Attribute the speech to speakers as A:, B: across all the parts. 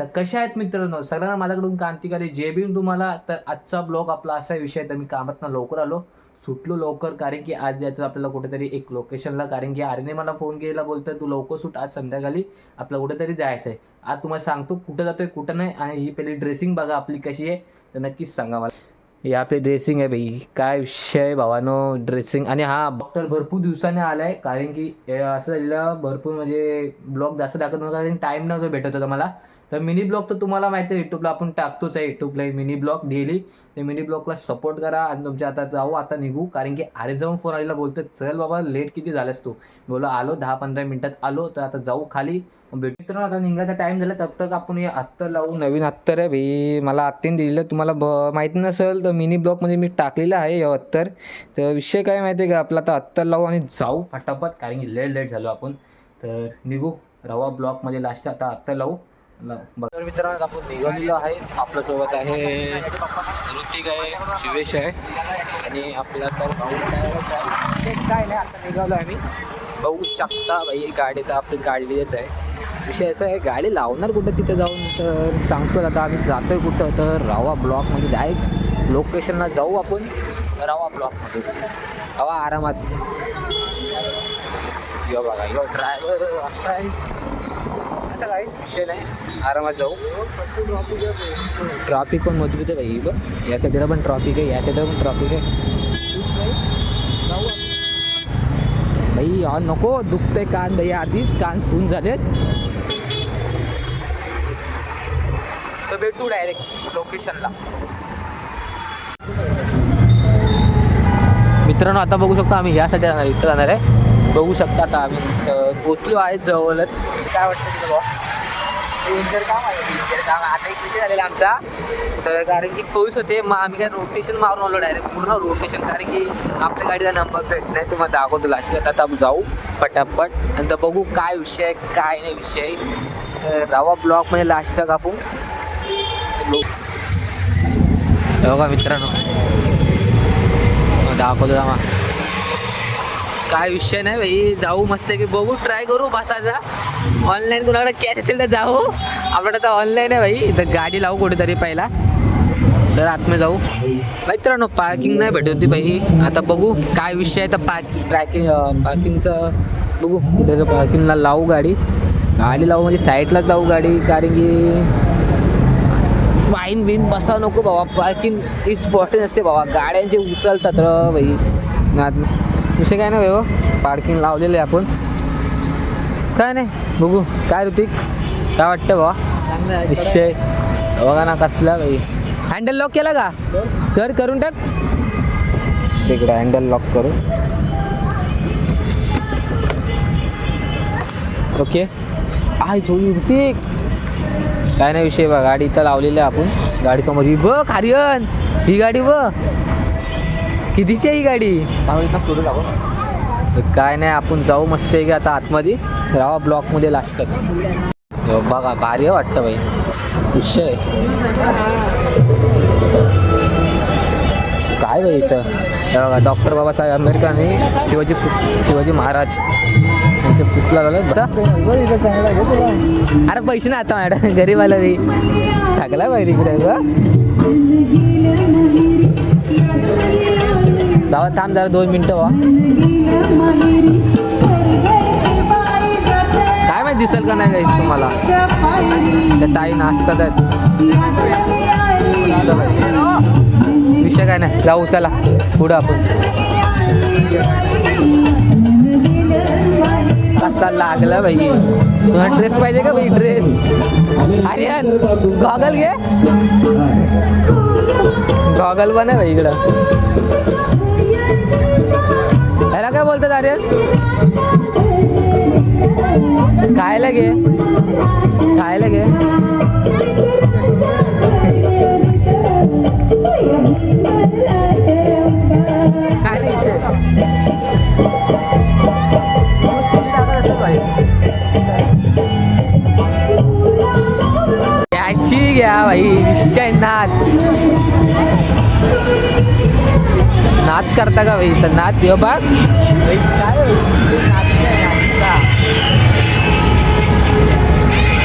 A: तर कशा आहेत मित्रांनो? सगळ्यांना माझ्याकडून क्रांतिकारी जे बी तुम्हाला तर आजचा ब्लॉग आपला असा विषय आहे तर मी कामातनं लवकर आलो. सुटलो लवकर कारण की आज जायचं आपल्याला कुठेतरी एक लोकेशनला कारण की आर्यने मला फोन केला बोलतोय तू लवकर सुट आज संध्याकाळी आपल्याला कुठेतरी जायचं आहे आज तुम्हाला सांगतो कुठं जातोय कुठं नाही आणि ही पहिली ड्रेसिंग बघा आपली कशी आहे तर नक्कीच सांगा मला. ही आपली ड्रेसिंग आहे भाई। काय विषय आहे भावानो ड्रेसिंग आणि हा डॉक्टर भरपूर दिवसाने आलाय कारण की हे असं झालेलं भरपूर म्हणजे ब्लॉग जास्त दाखवत नव्हता कारण टाईम नव्हतं भेटत होता मला. तर मिनी ब्लॉग तर तुम्हाला माहिती आहे युट्यूबला आपण टाकतोच आहे युट्यूबला मिनी ब्लॉग डेली ते मिनी ब्लॉगला सपोर्ट करा. आणि तुमच्या आता जाऊ आता निघू. कारण की अरे जाऊन फोन आलेला बोलतो चल बाबा लेट किती झालास तू? बोलो आलो दहा पंधरा मिनटात आलो तर आता जाऊ खाली. भेटू मित्रांनो आता निघायचा टाईम झाला. तब तक आपण हे अत्तर लावू. नवीन अत्तर आहे भाई मला आत्तेने दिलेलं. तुम्हाला ब माहिती नसेल तर मिनी ब्लॉकमध्ये मी टाकलेलं आहे अत्तर. तर विषय काय माहिती आहे का? आपला आता अत्तर लावू आणि जाऊ फटाफट कारण की लेट लेट झालो आपण. तर निघू. रवा ब्लॉकमध्ये लास्ट आता अत्तर लावू. लाव. तर मित्रांनो आपण निघालेलो आहे. आपल्यासोबत आहे ऋतिक आहे शिवेश आहे. आणि आपला तर भाऊ काय काय नाही आता निघालो आहे मी बघू शकता भाई गाडी तर आपली काढलीच आहे. विषय असा आहे गाडी लावणार कुठं तिथं जाऊन? तर सांगतो आता आम्ही जातोय कुठं? तर रावा ब्लॉकमध्ये डायरेक्ट लोकेशनला जाऊ आपण. रावा ब्लॉकमध्ये हवा आरामात. यो बघा यो ड्रायव्हर असा आहे. असं काही विषय नाही. आरामात जाऊ. ट्रॉफिक पण मजबूत आहे बाई बघ. या साईडला पण ट्रॉफिक आहे या साईडला पण ट्रॉफिक आहे. भाई नको दुखतंय कान भाई आधीच कान सून झालेत तर भेटू डायरेक्ट लोकेशनला मित्रांनो आता बघू शकतो आम्ही यासाठी जाणार इथं जाणार आहे. बघू शकता आता आम्ही पोचलो आहे जवळच. काय वाटतं तुला बुवा? काम आहे काम आता एक विषय झालेला आमचा. तर कारण की पाऊस होते मग आम्ही काय रोटेशन मारून आलो डायरेक्ट पूर्ण रोटेशन कारण की आपल्या गाडीचा नंबर भेट नाही तुम्हाला दाखवतो लास्ट आता जाऊ. पटापट. नंतर बघू काय विषय आहे, काय नाही विषय. तर रावा ब्लॉकमध्ये लास्ट तक आपण बघा मित्रांनो. हो, दाखवतो जामा काय विषय नाही भाई जाऊ मस्त की बघू ट्राय करू बसायचा. ऑनलाईन कुणाकडे कॅश असेल तर जाऊ. आपण तर ऑनलाईन आहे भाई तर गाडी लावू कुठेतरी पहिला. तर आतमध्ये जाऊ. मित्रांनो पार्किंग नाही भेटत होती भाई आता बघू काय विषय आहे तर पार्किंग ट्रॅकिंग पार्किंगचं बघू कुठे पार्किंगला लावू गाडी. गाडी लावू म्हणजे साईडलाच लावू गाडी कारण की फाईन बिन बसा नको बाबा. पार्किंग इम्पॉर्टंट असते बाबा. गाड्यांचे उचलतात र भाई नाद. विषय काय नाही भाई पार्किंग लावलेलं आहे आपण. काय नाही. बघू. काय ऋतिक? काय वाटतं बाबा विषय. बघा ना कसला भाई हँडल लॉक केला का? कर करून टाक. तिकडं हँडल लॉक करू. ओके आय थोडी ऋतिक. काय नाही विषय बघ गाडी इथं लावलेली आहे आपण. गाडी समोर ही बघ आर्यन ही गाडी बघ. कितीची आहे ही गाडी? काय नाही आपण जाऊ मस्त आहे की आता आतमध्ये. रावा ब्लॉकमध्ये लास्ट बघा भारी वाटतं बाई. विषय काय बाई इथं? डॉक्टर बाबासाहेब आंबेडकर आणि शिवाजी शिवाजी महाराज. यांचे पुतला झालं. अरे पैसे ना आता मॅडम गरीब आला रे सगळा पाहिजे इकडे बघ. जावा थांब जरा दोन मिनटं वा काय माहिती दिसेल का नाही गाईस तुम्हाला? त्या ताई नाचतात विषय काय नाही जाऊ चला. पुढं आपण. कसा लागला भाई तुला ड्रेस पाहिजे का भाई ड्रेस आर्यन गॉगल घे. गॉगल पण आहे भाई इकडं. ह्याला काय बोलतात आर्यन? खायला घे. खायला घे. विषय नाद नाद करता का भाई तर नाद यो बाग. काय का?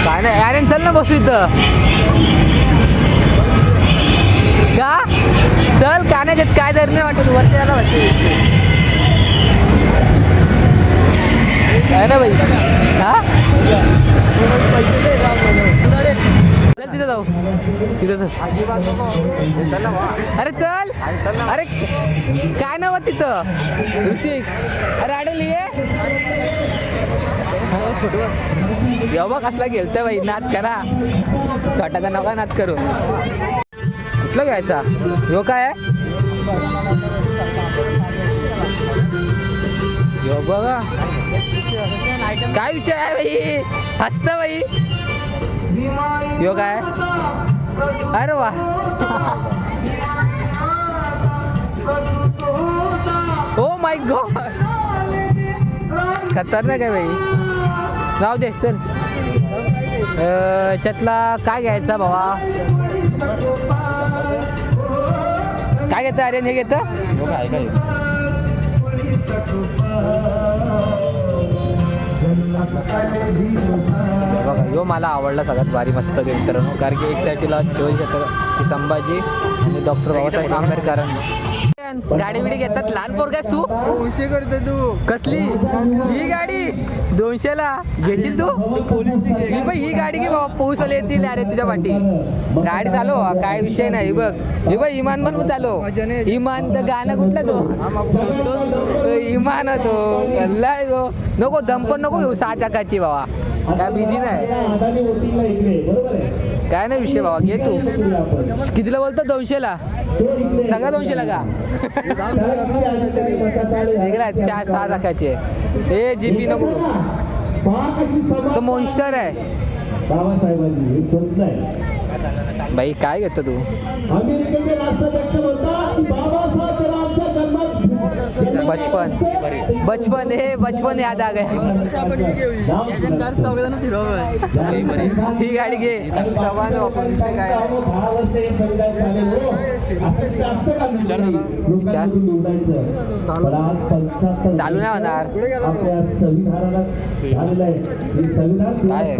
A: काय नाही अरे चल ना बसू इथं. का? चल का नाही काय दर नाही वाटत वरती आला वाटते. ना भाई? हा? चल तिथं जाऊ. तिथं चल. अरे चल. अरे काय नाव तिथं? ऋतिक. अरे अडल ये. एवढा कसला गेलतोय बाई नाच करा. छोटाचा नका नाच करू. कुठलं घ्यायचा यो काय यो बघा. काय विचार आहे बाई? हसत बाई. यो काय अरे वा. ओ माय गॉड खतरनाक आहे बाई. जाऊ दे चल. अं, याच्यातला काय घ्यायचा भावा? काय घेतं अरे हे घेतं बघा यो हो, मला आवडला सगळ्यात भारी मस्त मित्रांनो. कारण की एक साईडला शिवाजी छत्रपती संभाजी आणि डॉक्टर बाबासाहेब आंबेडकरांनी गाडी बिडी घेतात. लहान पोरगास तू?
B: उशी करतो तू.
A: कसली? ही गाडी? दोनशेला? घेशील तू. ही बघ ही गाडी घे बाबा. पोहोच येतील अरे तुझ्या पाठी. गाडी चालव. काय विषय नाही. बघ. हे बघ इमान पण
B: नाही.
A: इमान तर गाणं कुठलं तो? इमान तो. गल्लाय तो. नको दम पण नको घेऊ. सहा चाकाची बाबा. काय बिझी नाही. काय नाही विषय बाबा. घे तू. कितीला बोलतो? दोनशेला. सगळ्या दोनशेला का? चार सहा ए हे जीपी नको तो मॉन्स्टर आहे.
C: बाबासाहेबांनी आहे
A: बाई काय घेतो तू? बचपन. बचपन हे बचपन याद आ गया.
B: ही
A: गाडी घे. चव्हाण काय विचार. चालू नाही होणार. काय आहे?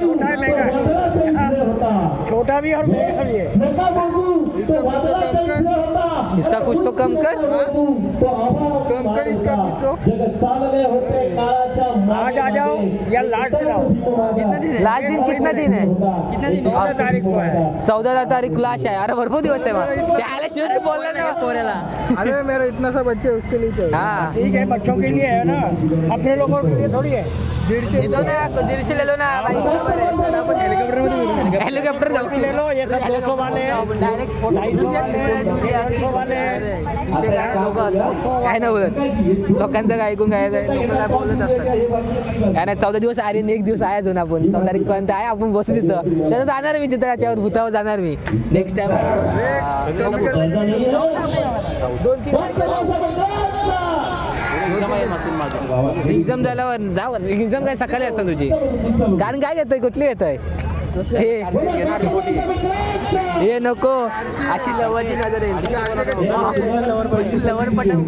D: छोटा है, महंगा छोटा भी और महंगा भी है।
B: इसका कुछ तो कम कर.
A: इसका कुछ तो कम कर.
C: बोलू,
B: कम कर इसका कुछ तो.
D: आज आ जाओ या लास्ट दिन आओ।
B: कितना दिन है?
A: लास्ट दिन कितना दिन है?
B: कितना दिन? है
D: चौदह तारीख को है।
A: चौदा तारीख लाश आहे अरे भरपूर दिवस मग त्याला शिवच बोलला ना
B: पोरेला अरे मेरा इतना सा बच्चे उसके लिए चाहिए।
A: हा।
D: ठीक है बच्चों के लिए है ना? अपने लोगों के लिए थोड़ी है।
A: ना तो दीडशे लेलो ना
B: आपण हेलिकॉप्टर.
A: हेलिकॉप्टर
D: ले लो ये सब वाले
A: डायरेक्ट काय नाही बोलत लोकांचं काय ऐकून काय लोक काय बोलत असतात? काय नाही चौदा दिवस आणि एक दिवस आहे अजून आपण. चौदा तारीख पर्यंत आहे आपण बसू तिथं. त्याचं जाणार मी तिथं त्याच्यावर भूतावर जाणार मी. नेक्स्ट टाइम दोन तीन एक्झाम झाल्यावर जा एक्झाम काय सकाळी असतात तुझी? कारण काय घेतोय कुठली घेतोय हे. हे नको. अशी लवरची नजर येईल लवर पटम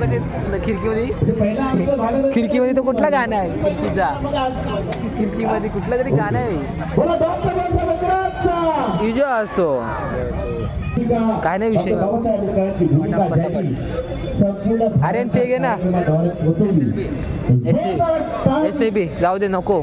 A: खिडकीमध्ये खिडकीमध्ये तो कुठला गाणं आहे? खिडकीचा खिडकीमध्ये कुठलं तरी गाणं आहे. युजो असो. काय नाही विषय. अरे ते घे ना. S S A B. जाऊ दे नको.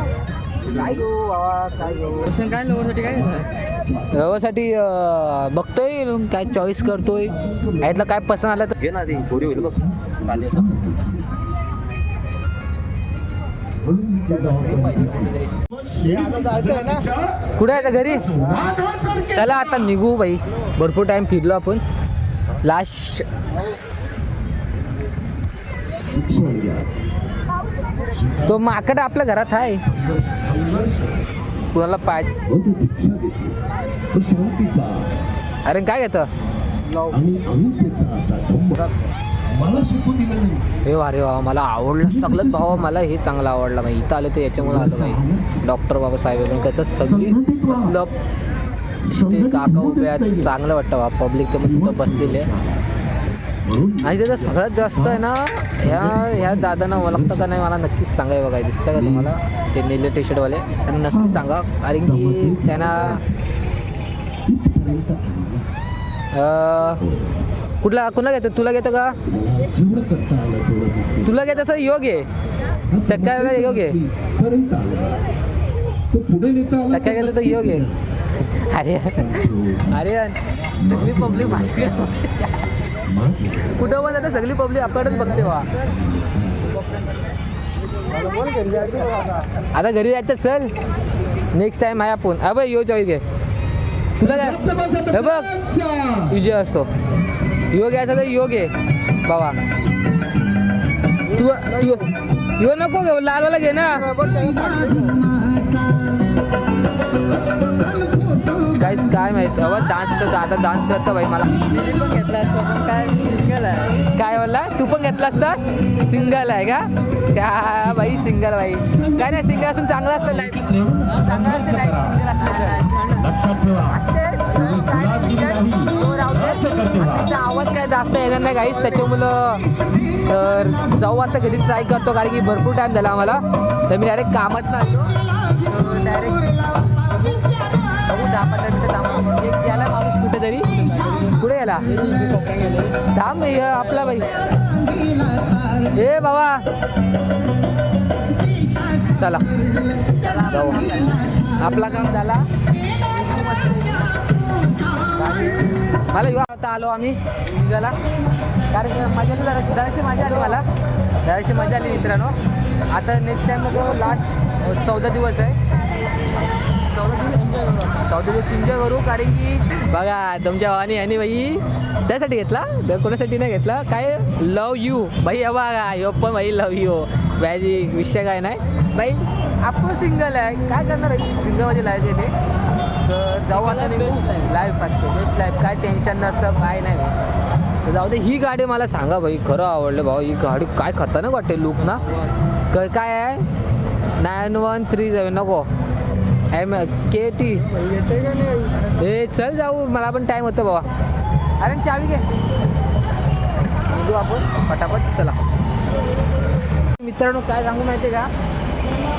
A: काय गो बाबा काय बघतोय काय चॉईस करतोय. यातलं काय पसंत आलं तर
E: घे ना ती थोडी होईल बघ.
A: कुठे आहे आता घरी? चला आता निघू बाई. भरपूर टाइम फिरलो आपण. लास्ट तो माकड आपल्या घरात आहे कुणाला पाय
C: तो तो
A: अरे काय घेतं?
C: नाही.
A: हे वा रे वा मला आवडलं सगळं. भाऊ मला हे चांगलं आवडलं भाई इथं आलं तर याच्यामुळे आलं भाई डॉक्टर बाबासाहेब त्याचं सगळी मतलब ते काका उभे आहेत. चांगलं वाटतं पब्लिक तर मग तिथं बसलेले आणि त्याचं सगळ्यात जास्त आहे ना ह्या ह्या दादांना ओळखतं का नाही मला नक्कीच सांगाय बघा. दिसतं का तुम्हाला? ते निले टी शर्टवाले त्यांना नक्कीच सांगा. कारण की त्यांना कुठला कुणा घेतं? तुला घेतं का. तुला घेतं असं? योग आहे. काय योग आहे? काय घेतं? तर योग आहे. अरे अरे सगळी पब्लिक माझ्याकडे कुठं पण आता सगळी पब्लिक आपल्याकडेच बघते वा आता घरी जायचं चल. नेक्स्ट टाइम आहे आपण. अबे यो चॉईस घे. तुला हे बघ. विजय असतो. योग यायचा तर योग घे. बाबा. तू तू यो नको घेऊ. लालवाला घे ना. काय काय माहीत? बाबा डान्स करतो आता डान्स करतो भाई मला.
B: पण घेतला असतो पण काय सिंगल आहे
A: काय बोलला? तू पण घेतला असतास? सिंगल आहे का? त्या बाई सिंगल बाई. काय नाही सिंगल असून चांगलं असतं लाईफ चांगला असतं लाईफ आवाज काय जास्त येणार नाही काहीच त्याच्यामुळं तर जाऊ आता कधी ट्राय करतो कारण की भरपूर टाईम झाला आम्हाला. तर मी डायरेक्ट कामात नाही डायरेक्ट दहा पंधरा मिनिटं थांबू एक गेला माणूस कुठेतरी कुठे गेला थांब हे आपला बाई. ए बाबा. चला. जाऊ. आपला काम झाला. मला युवा आता आलो आम्ही. झाला कारण की मजा आली जराशी. जराशी मजा आली मला. जराशी मजा आली मित्रांनो. आता नेक्स्ट टाइम लास्ट चौदा दिवस आहे.
B: दिवस एन्जॉय करू
A: कारण की बघा तुमच्या भावानी यांनी बाई त्यासाठी घेतला. तर कोणासाठी नाही घेतला? काय? लव यू बाई हे बघा यो पण बाई लव यू बाई विषय काय नाही. बाई आपण सिंगल आहे. काय करणार आहे? सिंगलमध्ये लाईफ ते. तर जाऊ आता लाईफ असते बेस्ट लाईफ काय टेन्शन नसतं काय नाही तर जाऊ दे ही गाडी मला सांगा भाई खरं आवडलं भाऊ ही गाडी काय खतरनाक वाटते लुक ना. क- काय आहे? नाईन वन थ्री सेवन नको. एम के टी
B: नाही
A: ए चल जाऊ मला पण टाइम होतो बाबा. अरे चावी घे. निघू आपण पटापट चला. मित्रांनो काय सांगू माहिती आहे का?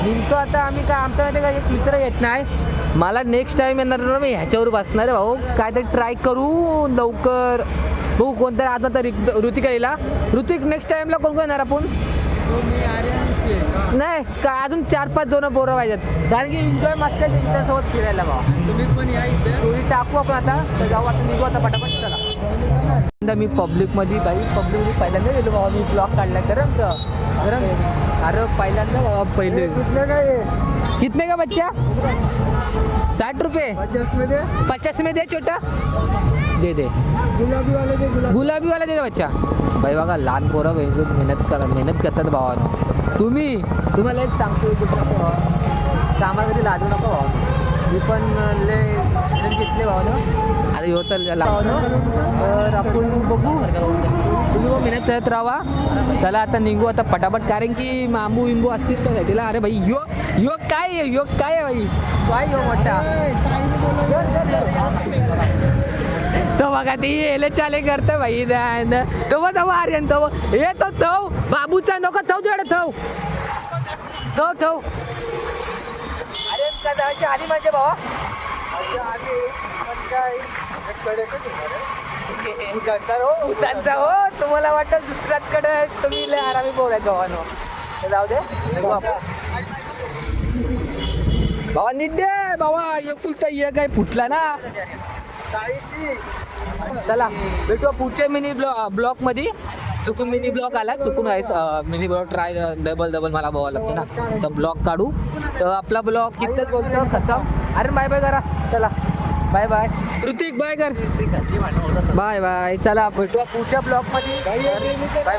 A: नेमकं आता आम्ही काय आमच्या माहिती आहे का एक मित्र येत नाही. मला नेक्स्ट टाइम येणार ना मी ह्याच्यावर बसणार आहे भाऊ. काहीतरी ट्राय करू लवकर. बघू कोणतरी आता तर ऋतिक ऋतिका येईला ऋतिक नेक्स्ट टाइमला कोण कोण येणार आपण.
B: हो, मी आर्यन
A: नाही का अजून चार पाच दोन पोरं पाहिजेत. कारण की एन्जॉय मस्त मित्रांसोबत फिरायला भाऊ
B: तुम्ही पण या इथे.
A: टाकू आपण आता तर जाऊ आता निघू आता पटापट चला. पहिल्यांदा मी पब्लिकमध्ये बाई पब्लिकमध्ये पहिल्यांदा गेलो बाबा मी ब्लॉग काढला गरम तर. गरम. अरे पहिल्यांदा बाबा पहिले? कितने का बच्चा? साठ रुपये.
B: पचास
A: में दे छोटा? दे दे.
B: गुलाबी वाले ते गुलाब.
A: वाला दे बच्चा. भाई बघा लहान पोरं मेहनत करा मेहनत करतात भावानं. तुम्ही तुम्हाला एक सांगतो. कामाला कधी लाजू नका भावानं मी पण ले ले घेतले भावानं. ह्यो तर तर आपण बघू तुम्ही मग मेहनत करत राहा चला आता निघू आता पटापट कारण की मांबू विंबू असतील तर तिला अरे भाई यो यो काय आहे यो काय आहे भाई काय यो मोठा तो बघा ती येले चाले करते भाई ध्यान तो बघ तो आर्यन तो हे ए तो थव बाबूचा नको थव जोडे थव थव थव आर्यन का जायची आली माझे भावा आली उतांचा हो तुम्हाला वाटत दुसऱ्याकडे तुम्ही लय आरामी बोलायचं भावानो. जाऊ दे. भावा नीट दे. भावा एकुलता ये काय फुटला ना. चला भेटू पुढच्या मिनी ब्लॉ ब्लॉकमध्ये चुकून मिनी ब्लॉक आला. चुकून आहे mini vlog try double double मला बघावं लागतं ना. तर ब्लॉक काढू. तर आपला ब्लॉक इथंच बोलतो. खतम. अरे बाय बाय करा. चला. Bye bye. ऋतिक बाय कर. Bye bye. चला भेटू पुढच्या ब्लॉकमध्ये बाय. बाय